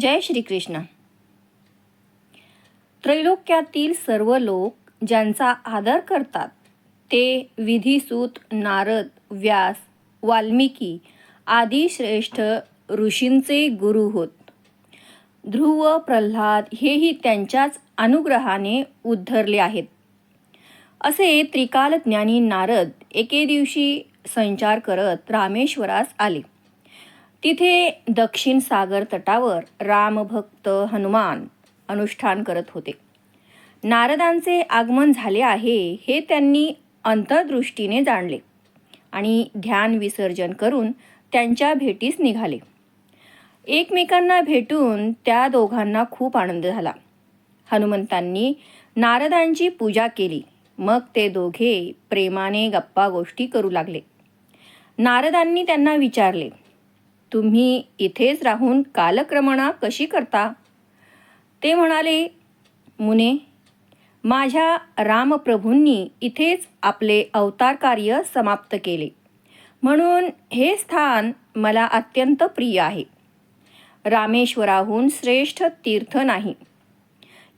जय श्रीकृष्ण. त्रैलोक्यातील सर्व लोक ज्यांचा आदर करतात ते विधिसूत नारद व्यास वाल्मिकी आदी श्रेष्ठ ऋषींचे गुरु होत. ध्रुव प्रल्हाद हेही त्यांच्याच अनुग्रहाने उद्धरले आहेत. असे त्रिकालज्ञानी नारद एके दिवशी संचार करत रामेश्वरास आले. तिथे दक्षिण सागर तटावर रामभक्त हनुमान अनुष्ठान करत होते. नारदांचे आगमन झाले आहे हे त्यांनी अंतर्दृष्टीने जाणले आणि ध्यान विसर्जन करून त्यांच्या भेटीस निघाले. एकमेकांना भेटून त्या दोघांना खूप आनंद झाला. हनुमंतांनी नारदांची पूजा केली. मग ते दोघे प्रेमाने गप्पा गोष्टी करू लागले. नारदांनी त्यांना विचारले तुम्ही इथेच राहून कालक्रमणा कशी करता? ते म्हणाले मुने माझ्या रामप्रभूंनी इथेच आपले अवतार कार्य समाप्त केले. म्हणून हे स्थान मला अत्यंत प्रिय आहे. रामेश्वराहून श्रेष्ठ तीर्थ नाही.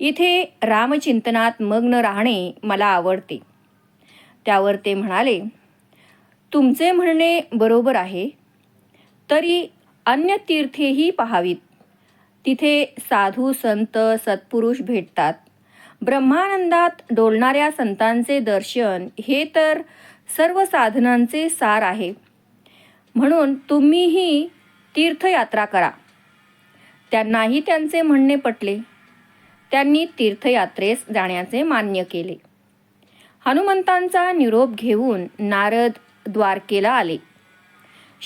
इथे रामचिंतनात मग्न राहणे मला आवडते. त्यावर ते म्हणाले तुमचे म्हणणे बरोबर आहे. तरी अन्य तीर्थेही पहावीत. तिथे साधू संत सत्पुरुष भेटतात. ब्रह्मानंदात डोलणाऱ्या संतांचे दर्शन हे तर सर्व साधनांचे सार आहे. म्हणून तुम्हीही तीर्थयात्रा करा. त्यांनाही त्यांचे म्हणणे पटले. त्यांनी तीर्थयात्रेस जाण्याचे मान्य केले. हनुमंतांचा निरोप घेऊन नारद द्वारकेला आले.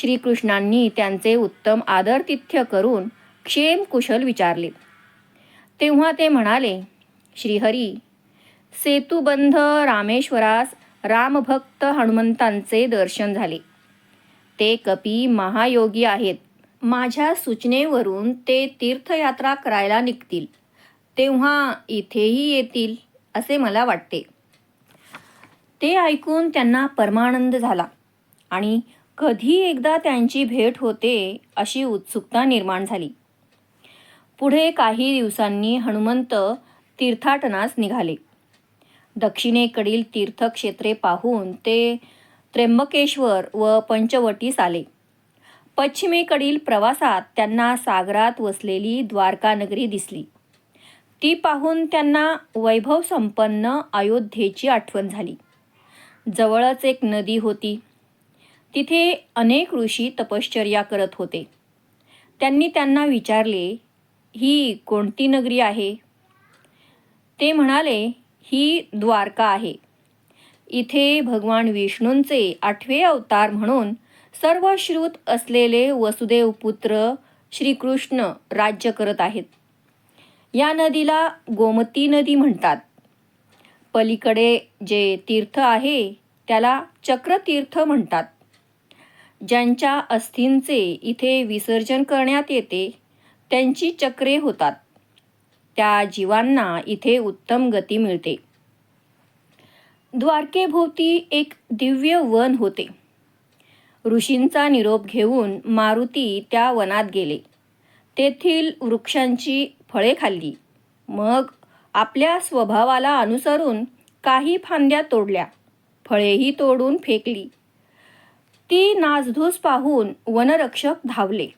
श्रीकृष्णांनी त्यांचे उत्तम आदरतिथ्य करून क्षेम कुशल विचारले. तेव्हा ते म्हणाले श्रीहरी सेतुबंध रामेश्वरास रामभक्त हनुमंतांचे दर्शन झाले. ते कपी महायोगी आहेत. माझ्या सूचनेवरून ते तीर्थयात्रा करायला निघतील. तेव्हा इथेही येतील असे मला वाटते. ते ऐकून त्यांना परमानंद झाला आणि कधी एकदा त्यांची भेट होते अशी उत्सुकता निर्माण झाली. पुढे काही दिवसांनी हनुमंत तीर्थाटनास निघाले. दक्षिणेकडील तीर्थक्षेत्रे पाहून ते त्र्यंबकेश्वर व पंचवटीस आले. पश्चिमेकडील प्रवासात त्यांना सागरात वसलेली द्वारकानगरी दिसली. ती पाहून त्यांना वैभव संपन्न अयोध्येची आठवण झाली. जवळच एक नदी होती. तिथे अनेक ऋषी तपश्चर्या करत होते. त्यांनी त्यांना विचारले ही कोणती नगरी आहे? ते म्हणाले ही द्वारका आहे. इथे भगवान विष्णूंचे आठवे अवतार म्हणून सर्व श्रुत असलेले वसुदेव पुत्र श्रीकृष्ण राज्य करत आहेत. या नदीला गोमती नदी म्हणतात. पलीकडे जे तीर्थ आहे त्याला चक्रतीर्थ म्हणतात. ज्यांच्या अस्थींचे इथे विसर्जन करण्यात येते त्यांची चक्रे होतात. त्या जीवांना इथे उत्तम गती मिळते. द्वारकेभोवती एक दिव्य वन होते. ऋषींचा निरोप घेऊन मारुती त्या वनात गेले. तेथील वृक्षांची फळे खाल्ली. मग आपल्या स्वभावाला अनुसरून काही फांद्या तोडल्या. फळेही तोडून फेकली. ती नासधूस पाहून वनरक्षक धावले.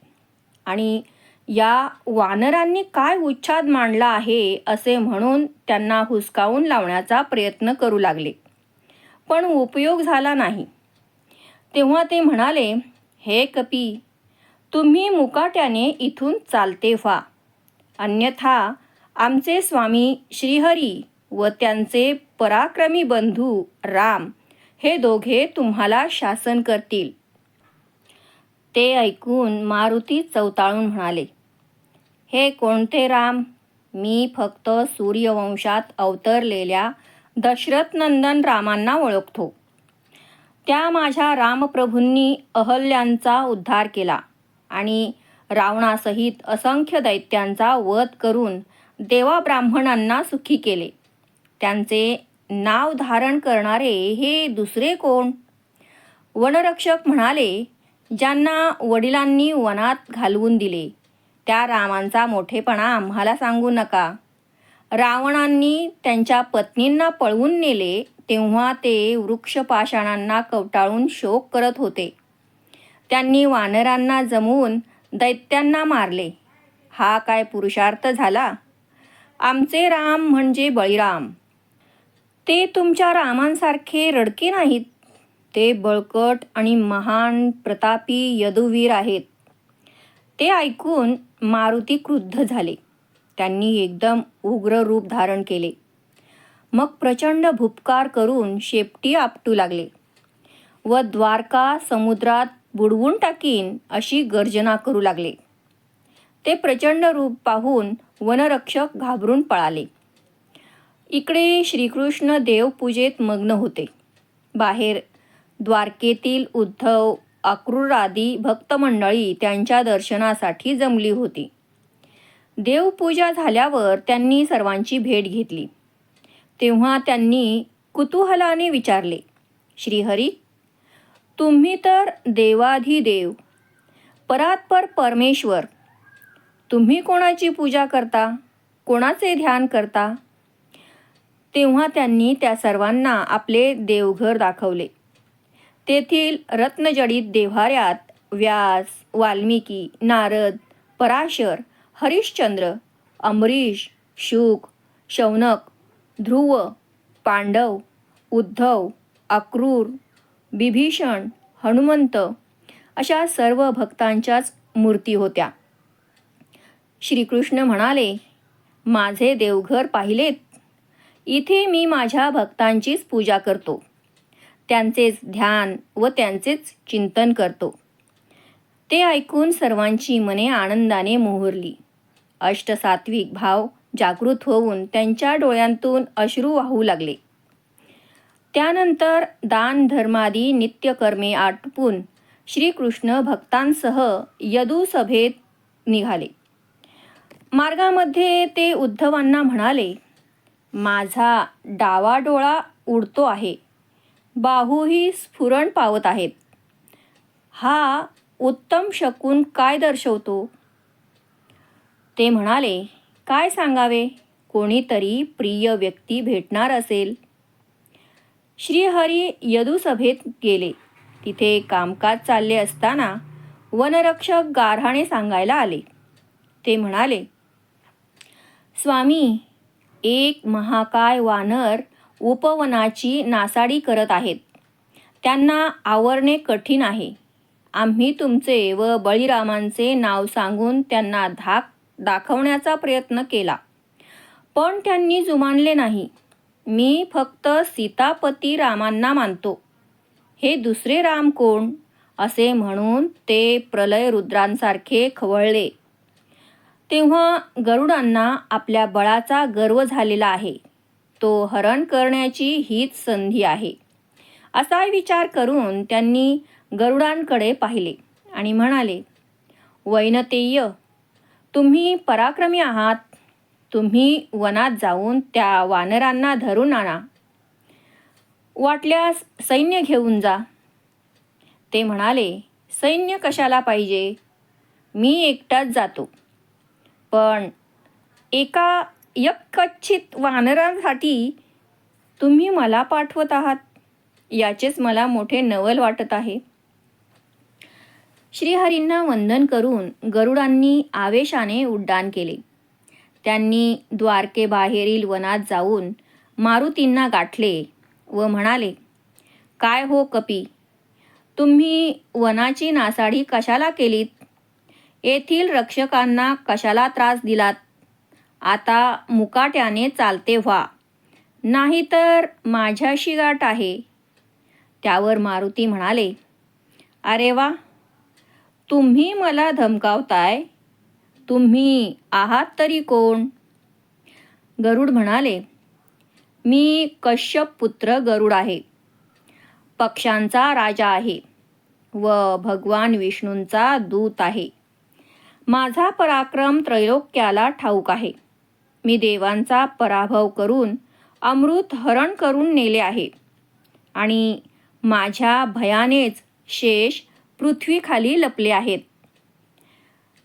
आणि या वानरांनी काय उच्छाद मांडला आहे असे म्हणून त्यांना हुसकावून लावण्याचा प्रयत्न करू लागले. पण उपयोग झाला नाही. तेव्हा ते म्हणाले हे कपी तुम्ही मुकाट्याने इथून चालते व्हा. अन्यथा आमचे स्वामी श्रीहरी व त्यांचे पराक्रमी बंधू राम हे दोघे तुम्हाला शासन करतील. ते ऐकून मारुती चवताळून म्हणाले हे कोणते राम? मी फक्त सूर्यवंशात अवतरलेल्या दशरथनंदन रामांना ओळखतो. त्या माझ्या रामप्रभूंनी अहल्यांचा उद्धार केला आणि रावणासहित असंख्य दैत्यांचा वध करून देवा ब्राह्मणांना सुखी केले. त्यांचे नाव धारण करणारे हे दुसरे कोण? वनरक्षक म्हणाले ज्यांना वडिलांनी वनात घालवून दिले त्या रामांचा मोठेपणा आम्हाला सांगू नका. रावणांनी त्यांच्या पत्नींना पळवून नेले तेव्हा ते वृक्षपाषाणांना कवटाळून शोक करत होते. त्यांनी वानरांना जमवून दैत्यांना मारले. हा काय पुरुषार्थ झाला? आमचे राम म्हणजे बळीराम. ते तुमच्या रामांसारखे रडके नाहीत. ते बळकट आणि महान प्रतापी यदुवीर आहेत. ते ऐकून मारुती क्रुद्ध झाले. त्यांनी एकदम उग्र रूप धारण केले. मग प्रचंड भुपकार करून शेपटी आपटू लागले. व द्वारका समुद्रात बुडवून टाकीन अशी गर्जना करू लागले. ते प्रचंड रूप पाहून वनरक्षक घाबरून पळाले. इकडे श्रीकृष्ण देवपूजेत मग्न होते. बाहेर द्वारकेतील उद्धव अक्रूरादी भक्तमंडळी त्यांच्या दर्शनासाठी जमली होती. देवपूजा झाल्यावर त्यांनी सर्वांची भेट घेतली. तेव्हा त्यांनी कुतूहलाने विचारले श्रीहरी तुम्ही तर देवाधिदेव परात्पर परमेश्वर. तुम्ही कोणाची पूजा करता? कोणाचे ध्यान करता? तेव्हा त्यांनी त्या सर्वांना आपले देवघर दाखवले. तेथील रत्नजडित देव्हाऱ्यात व्यास वाल्मिकी नारद पराशर हरिश्चंद्र अमरीश शुक शौनक ध्रुव पांडव उद्धव अक्रूर बिभीषण हनुमंत अशा सर्व भक्तांच्याच मूर्ती होत्या. श्रीकृष्ण म्हणाले माझे देवघर पाहिलेत. इथे मी माझ्या भक्तांचीच पूजा करतो. त्यांचेच ध्यान व त्यांचेच चिंतन करतो. ते ऐकून सर्वांची मने आनंदाने मोहरली. अष्टसात्विक भाव जागृत होऊन त्यांच्या डोळ्यांतून अश्रू वाहू लागले. त्यानंतर दान धर्मादी नित्यकर्मे आटपून श्रीकृष्ण भक्तांसह यदुसभेत निघाले. मार्गामध्ये ते उद्धवांना म्हणाले माझा डावा डोळा उडतो आहे. बाहूही स्फुरण पावत आहेत. हा उत्तम शकून काय दर्शवतो? ते म्हणाले काय सांगावे? कोणीतरी प्रिय व्यक्ती भेटणार असेल. श्रीहरी यदुसभेत गेले. तिथे कामकाज चालले असताना वनरक्षक गारहाणे सांगायला आले. ते म्हणाले स्वामी एक महाकाय वानर उपवनाची नासाडी करत आहेत. त्यांना आवरणे कठीण आहे. आम्ही तुमचे व बळीरामांचे नाव सांगून त्यांना धाक दाखवण्याचा प्रयत्न केला. पण त्यांनी जुमानले नाही. मी फक्त सीतापती रामांना मानतो. हे दुसरे राम कोण? असे म्हणून ते प्रलय रुद्रांसारखे खवळले. तेव्हा गरुडांना आपल्या बळाचा गर्व झालेला आहे. तो हरण करण्याची हीच संधी आहे. असा विचार करून त्यांनी गरुडांकडे पाहिले आणि म्हणाले वैनतेय तुम्ही पराक्रमी आहात. तुम्ही वनात जाऊन त्या वानरांना धरून आणा. वाटल्यास सैन्य घेऊन जा. ते म्हणाले सैन्य कशाला पाहिजे? मी एकटाच जातो. पण एका यकच्छित वानरांसाठी तुम्ही मला पाठवत आहात याचेच मला मोठे नवल वाटत आहे. श्रीहरींना वंदन करून गरुडांनी आवेशाने उड्डाण केले. त्यांनी द्वारकेबाहेरील वनात जाऊन मारुतींना गाठले व म्हणाले काय हो कपी? तुम्ही वनाची नासाडी कशाला केलीत? येथील रक्षकांना कशाला त्रास दिलात? आता मुकाट्याने चालते व्हा. नाहीतर माझ्याशी गाठ आहे. त्यावर मारुती म्हणाले अरे वा! तुम्ही मला धमकावताय? तुम्ही आहात तरी कोण? गरुड म्हणाले मी कश्यप पुत्र गरुड आहे. पक्षांचा राजा आहे व भगवान विष्णूंचा दूत आहे. माझा पराक्रम त्रैलोक्याला ठाऊक आहे. मी देवांचा पराभव करून अमृत हरण करून नेले आहे. आणि माझ्या भयानेच शेष पृथ्वीखाली लपले आहेत.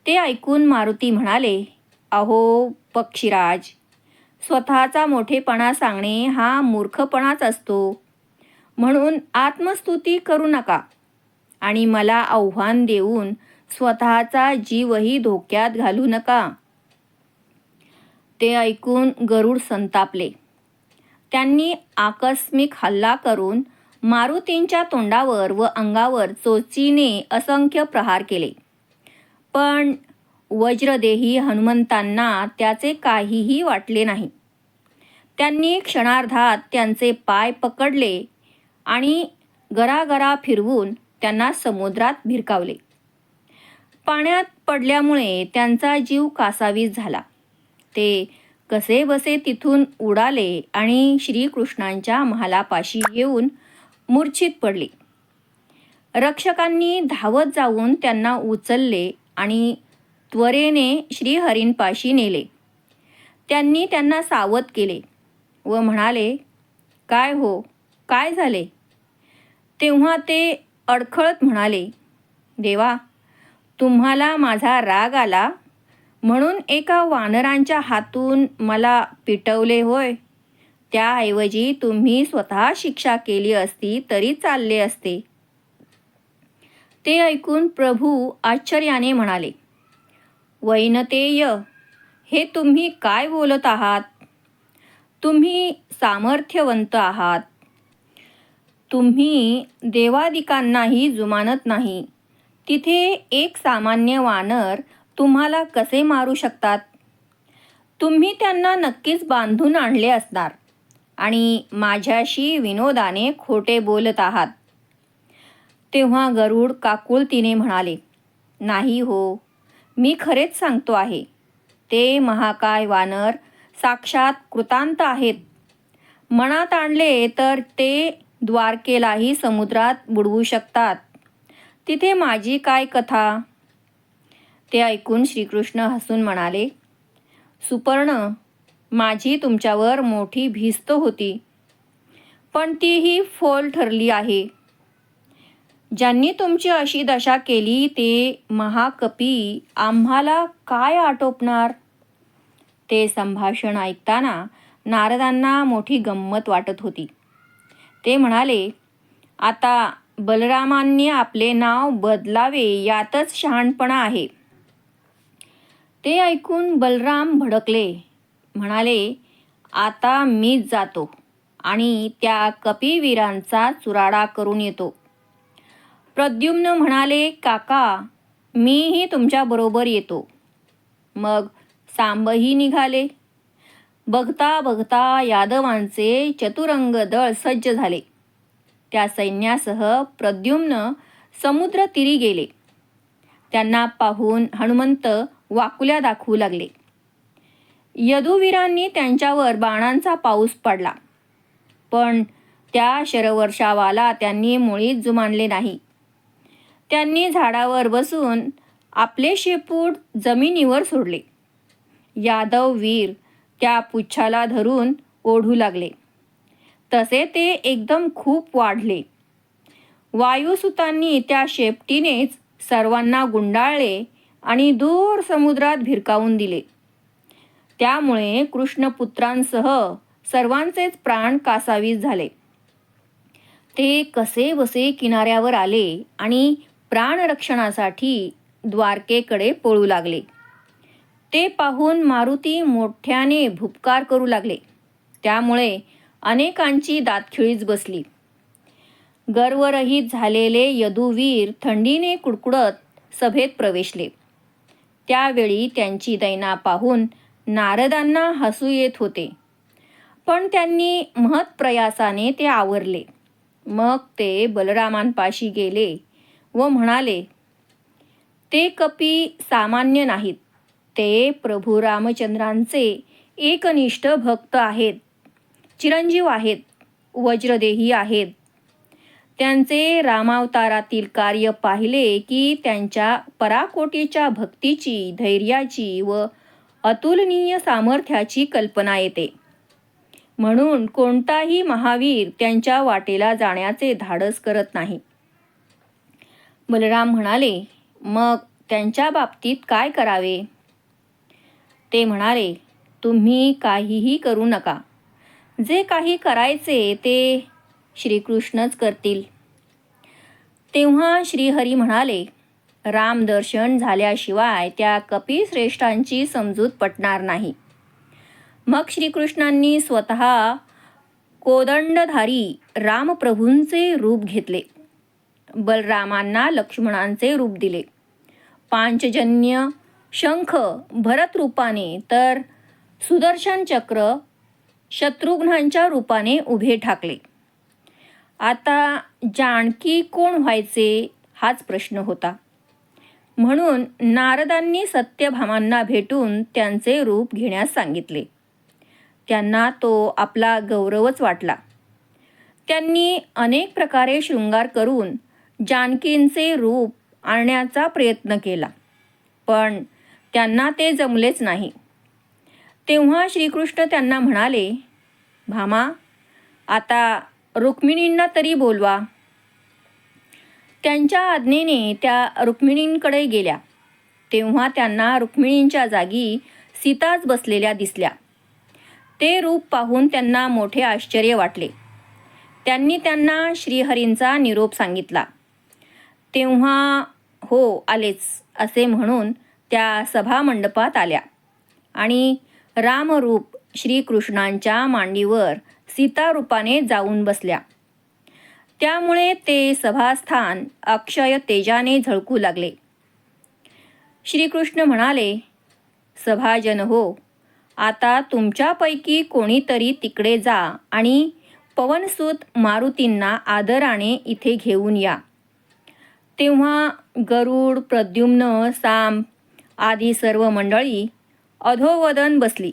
ते ऐकून मारुती म्हणाले अहो पक्षीराज स्वतःचा मोठेपणा सांगणे हा मूर्खपणाच असतो. म्हणून आत्मस्तुती करू नका आणि मला आव्हान देऊन स्वतःचा जीवही धोक्यात घालू नका. ते ऐकून गरुड संतापले. त्यांनी आकस्मिक हल्ला करून मारुतींच्या तोंडावर व अंगावर चोचीने असंख्य प्रहार केले. पण वज्रदेही हनुमंतांना त्याचे काहीही वाटले नाही. त्यांनी क्षणार्धात त्यांचे पाय पकडले आणि गरागरा फिरवून त्यांना समुद्रात भिरकावले. पाण्यात पडल्यामुळे त्यांचा जीव कासावीस झाला. ते कसे बसे तिथून उडाले आणि श्रीकृष्णांच्या महालापाशी येऊन मूर्छित पडले. रक्षकांनी धावत जाऊन त्यांना उचलले आणि त्वरेने श्रीहरींपाशी नेले. त्यांनी त्यांना सावध केले व म्हणाले काय हो? काय झाले? तेव्हा ते अडखळत म्हणाले देवा तुम्हाला माझा राग आला? म्हणून एका वानरांच्या हातून मला पिटवले होय. त्याऐवजी तुम्ही स्वतः शिक्षा केली असती तरी चालले असते. ते ऐकून प्रभू आश्चर्याने म्हणाले वैनतेय हे तुम्ही काय बोलत आहात? तुम्ही सामर्थ्यवंत आहात. तुम्ही देवादिकांनाही जुमानत नाही. तिथे एक सामान्य वानर तुम्हाला कसे मारू शकतात? तुम्ही त्यांना नक्कीच बांधून आणले असणार आणि माझ्याशी विनोदाने खोटे बोलत आहात. तेव्हा गरुड काकुळतीने म्हणाले नाही हो मी खरेच सांगतो आहे. ते महाकाय वानर साक्षात कृतांत आहेत. मनात आणले तर ते द्वारकेलाही समुद्रात बुडवू शकतात. तिथे माझी काय कथा? ते ऐकून श्रीकृष्ण हसून म्हणाले सुपर्ण माझी तुमच्यावर मोठी भिस्त होती पण तीही फोल ठरली आहे. ज्यांनी तुमची अशी दशा केली ते महाकपी आम्हाला काय आटोपणार? ते संभाषण ऐकताना नारदांना मोठी गंमत वाटत होती. ते म्हणाले आता बलरामांनी आपले नाव बदलावे यातच शहाणपणा आहे. ते ऐकून बलराम भडकले. म्हणाले आता मीच जातो आणि त्या कपिवीरांचा चुराडा करून येतो. प्रद्युम्न म्हणाले काका मीही तुमच्याबरोबर येतो. मग सांबही निघाले. बघता बघता यादवांचे चतुरंग दळ सज्ज झाले. त्या सैन्यासह प्रद्युम्न समुद्र तिरी गेले. त्यांना पाहून हनुमंत वाकुल्या दाखवू लागले. यदुवीरांनी त्यांच्यावर बाणांचा पाऊस पडला. पण त्या शरवर्षावाला त्यांनी मुळीच जुमानले नाही. त्यांनी झाडावर बसून आपले शेपूट जमिनीवर सोडले. यादव वीर त्या पुच्छाला धरून ओढू लागले. तसे ते एकदम खूप वाढले. वायुसुतांनी त्या शेपटीनेच सर्वांना गुंडाळले आणि दूर समुद्रात भिरकावून दिले. त्यामुळे कृष्णपुत्रांसह सर्वांचेच प्राण कासावीस झाले. ते कसे बसे किनाऱ्यावर आले आणि प्राणरक्षणासाठी द्वारकेकडे पळू लागले. ते पाहून मारुती मोठ्याने भुपकार करू लागले. त्यामुळे अनेकांची दातखिळीच बसली. गर्वरहित झालेले यदुवीर थंडीने कुडकुडत सभेत प्रवेशले. त्यावेळी त्यांची दैना पाहून नारदांना हसू येत होते. पण त्यांनी महत्प्रयासाने ते आवरले. मग ते बलरामांपाशी गेले व म्हणाले ते कपी सामान्य नाहीत. ते प्रभू रामचंद्रांचे एकनिष्ठ भक्त आहेत. चिरंजीव आहेत वज्रदेही आहेत. त्यांचे रामावतारातील कार्य पाहिले की त्यांच्या पराकोटीच्या भक्तीची धैर्याची व अतुलनीय सामर्थ्याची कल्पना येते. म्हणून कोणताही महावीर त्यांच्या वाटेला जाण्याचे धाडस करत नाही. बलराम म्हणाले मग त्यांच्या बाबतीत काय करावे? ते म्हणाले तुम्ही काहीही करू नका. जे काही करायचे ते श्रीकृष्णच करतील. तेव्हा श्रीहरी म्हणाले रामदर्शन झाल्याशिवाय त्या कपिश्रेष्ठांची समजूत पटणार नाही. मग श्रीकृष्णांनी स्वतः कोदंडधारी रामप्रभूंचे रूप घेतले. बलरामांना लक्ष्मणांचे रूप दिले. पांचजन्य शंख भरत रूपाने तर सुदर्शन चक्र शत्रुघ्नांच्या रूपाने उभे ठाकले. आता जानकी कोण व्हायचे? हाच प्रश्न होता. म्हणून नारदांनी सत्यभामांना भेटून त्यांचे रूप घेण्यास सांगितले. त्यांना तो आपला गौरवच वाटला. त्यांनी अनेक प्रकारे शृंगार करून जानकींचे रूप आणण्याचा प्रयत्न केला. पण त्यांना ते जमलेच नाही. तेव्हा श्रीकृष्ण त्यांना म्हणाले भामा आता रुक्मिणींना तरी बोलवा. त्यांच्या आज्ञेने त्या रुक्मिणींकडे गेल्या. तेव्हा त्यांना रुक्मिणींच्या जागी सीताच बसलेल्या दिसल्या. ते रूप पाहून त्यांना मोठे आश्चर्य वाटले. त्यांनी त्यांना श्रीहरींचा निरोप सांगितला. तेव्हा हो आलेच असे म्हणून त्या सभामंडपात आल्या आणि रामरूप श्रीकृष्णांच्या मांडीवर सीतारूपाने जाऊन बसल्या. त्यामुळे ते सभास्थान अक्षय तेजाने झळकू लागले. श्रीकृष्ण म्हणाले सभाजन हो आता तुमच्यापैकी कोणीतरी तिकडे जा आणि पवनसूत मारुतींना आदराने इथे घेऊन या. तेव्हा गरुड प्रद्युम्न साम आदी सर्व मंडळी अधोवदन बसली.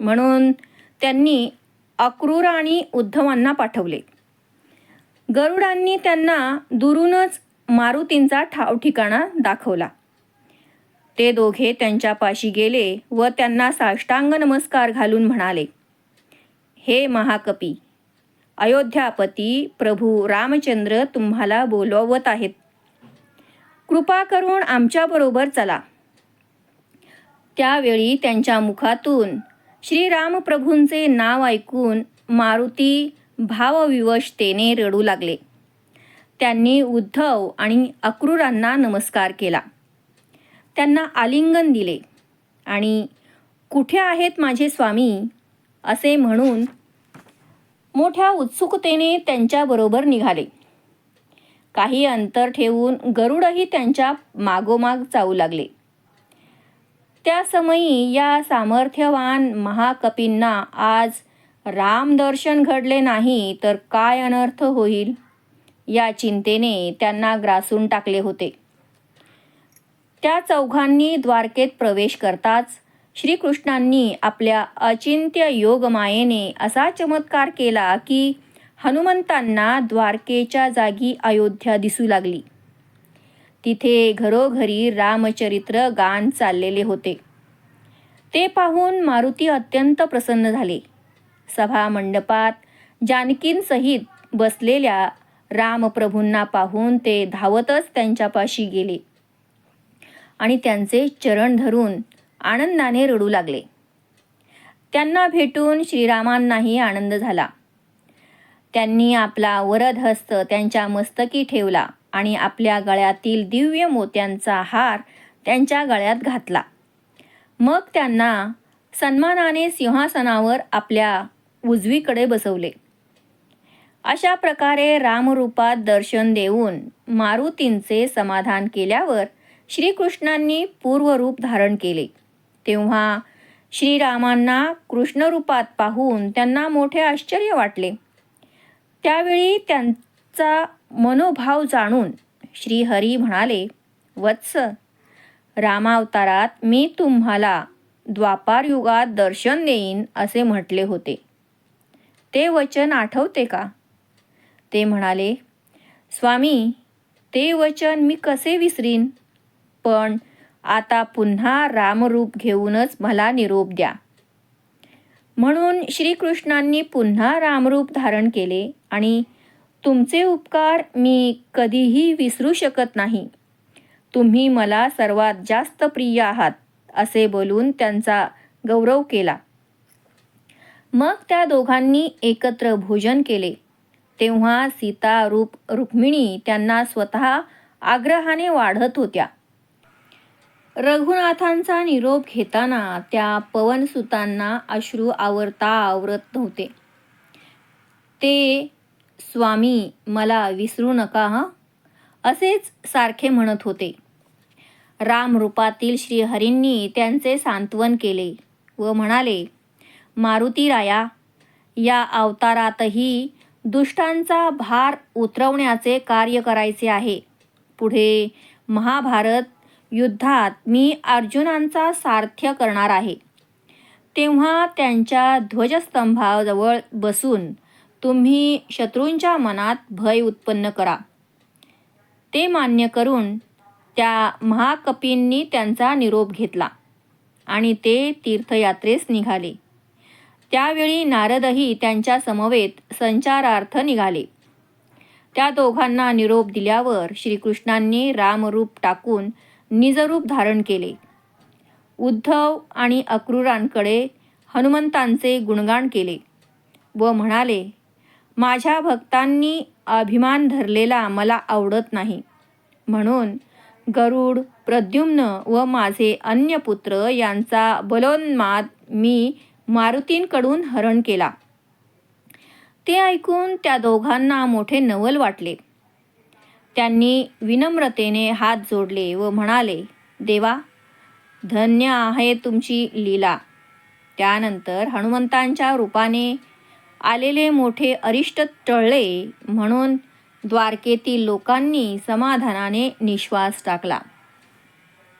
म्हणून त्यांनी अक्रूर आणि उद्धवांना पाठवले. गरुडांनी त्यांना दुरूनच मारुतींचा ठाव ठिकाणा दाखवला. ते दोघे त्यांच्यापाशी गेले व त्यांना साष्टांग नमस्कार घालून म्हणाले हे महाकपी अयोध्यापती प्रभू रामचंद्र तुम्हाला बोलवत आहेत. कृपा करून आमच्याबरोबर चला. त्यावेळी त्यांच्या मुखातून श्रीरामप्रभूंचे नाव ऐकून मारुती भावविवशतेने रडू लागले. त्यांनी उद्धव आणि अक्रूरांना नमस्कार केला. त्यांना आलिंगन दिले आणि कुठे आहेत माझे स्वामी असे म्हणून मोठ्या उत्सुकतेने त्यांच्याबरोबर निघाले. काही अंतर ठेवून गरुडही त्यांच्या मागोमाग जाऊ लागले. त्या समयी या सामर्थ्यवान महाकपींना आज रामदर्शन घडले नाही तर काय अनर्थ होईल? या चिंतेने त्यांना ग्रासून टाकले होते. त्या चौघांनी द्वारकेत प्रवेश करताच श्रीकृष्णांनी आपल्या अचिंत्य योगमायेने असा चमत्कार केला की हनुमंतांना द्वारकेच्या जागी अयोध्या दिसू लागली. तिथे घरोघरी रामचरित्र गान चाललेले होते. ते पाहून मारुती अत्यंत प्रसन्न झाले. सभा मंडपात जानकींसहित बसलेल्या रामप्रभूंना पाहून ते धावतच त्यांच्यापाशी गेले. आणि त्यांचे चरण धरून आनंदाने रडू लागले. त्यांना भेटून श्रीरामांनाही आनंद झाला. त्यांनी आपला वरदहस्त त्यांच्या मस्तकी ठेवला. आणि आपल्या गळ्यातील दिव्य मोत्यांचा हार त्यांच्या गळ्यात घातला. मग त्यांना सन्मानाने सिंहासनावर आपल्या उजवीकडे बसवले. अशा प्रकारे रामरूपात दर्शन देऊन मारुतींचे समाधान केल्यावर श्रीकृष्णांनी पूर्वरूप धारण केले. तेव्हा श्रीरामांना कृष्णरूपात पाहून त्यांना मोठे आश्चर्य वाटले. त्यावेळी त्यांचा मनोभाव जाणून श्रीहरी म्हणाले वत्स रामावतारात मी तुम्हाला द्वापार युगात दर्शन देईन असे म्हटले होते. ते वचन आठवते का? ते म्हणाले स्वामी ते वचन मी कसे विसरीन? पण आता पुन्हा रामरूप घेऊनच मला निरोप द्या. म्हणून श्रीकृष्णांनी पुन्हा रामरूप धारण केले आणि तुमचे उपकार मी कधीही विसरू शकत नाही. तुम्ही मला सर्वात जास्त प्रिय आहात असे बोलून त्यांचा गौरव केला. मग त्या दोघांनी एकत्र भोजन केले. तेव्हा सीता रूप रुक्मिणी त्यांना स्वतः आग्रहाने वाढत होत्या. रघुनाथांचा निरोप घेताना त्या पवनसुतांना अश्रू आवरता आवरत नव्हते. ते स्वामी मला विसरू नका हं? असेच सारखे म्हणत होते. रामरूपातील श्रीहरींनी त्यांचे सांत्वन केले व म्हणाले मारुतीराया या अवतारातही दुष्टांचा भार उतरवण्याचे कार्य करायचे आहे. पुढे महाभारत युद्धात मी अर्जुनांचा सारथ्य करणार आहे. तेव्हा त्यांच्या ध्वजस्तंभाजवळ बसून तुम्ही शत्रूंच्या मनात भय उत्पन्न करा. ते मान्य करून त्या महाकपींनी त्यांचा निरोप घेतला आणि ते तीर्थयात्रेस निघाले. त्यावेळी नारदही त्यांच्या समवेत संचारार्थ निघाले. त्या दोघांना निरोप दिल्यावर श्रीकृष्णांनी रामरूप टाकून निजरूप धारण केले. उद्धव आणि अक्रूरांकडे हनुमंतांचे गुणगान केले व म्हणाले माझ्या भक्तांनी अभिमान धरलेला मला आवडत नाही. म्हणून गरुड प्रद्युम्न व माझे अन्य पुत्र यांचा बलोन्माद मी मारुतींकडून हरण केला. ते ऐकून त्या दोघांना मोठे नवल वाटले. त्यांनी विनम्रतेने हात जोडले व म्हणाले देवा धन्य आहे तुमची लीला. त्यानंतर हनुमंतांच्या रूपाने आलेले मोठे अरिष्ट टळले म्हणून द्वारकेतील लोकांनी समाधानाने निश्वास टाकला.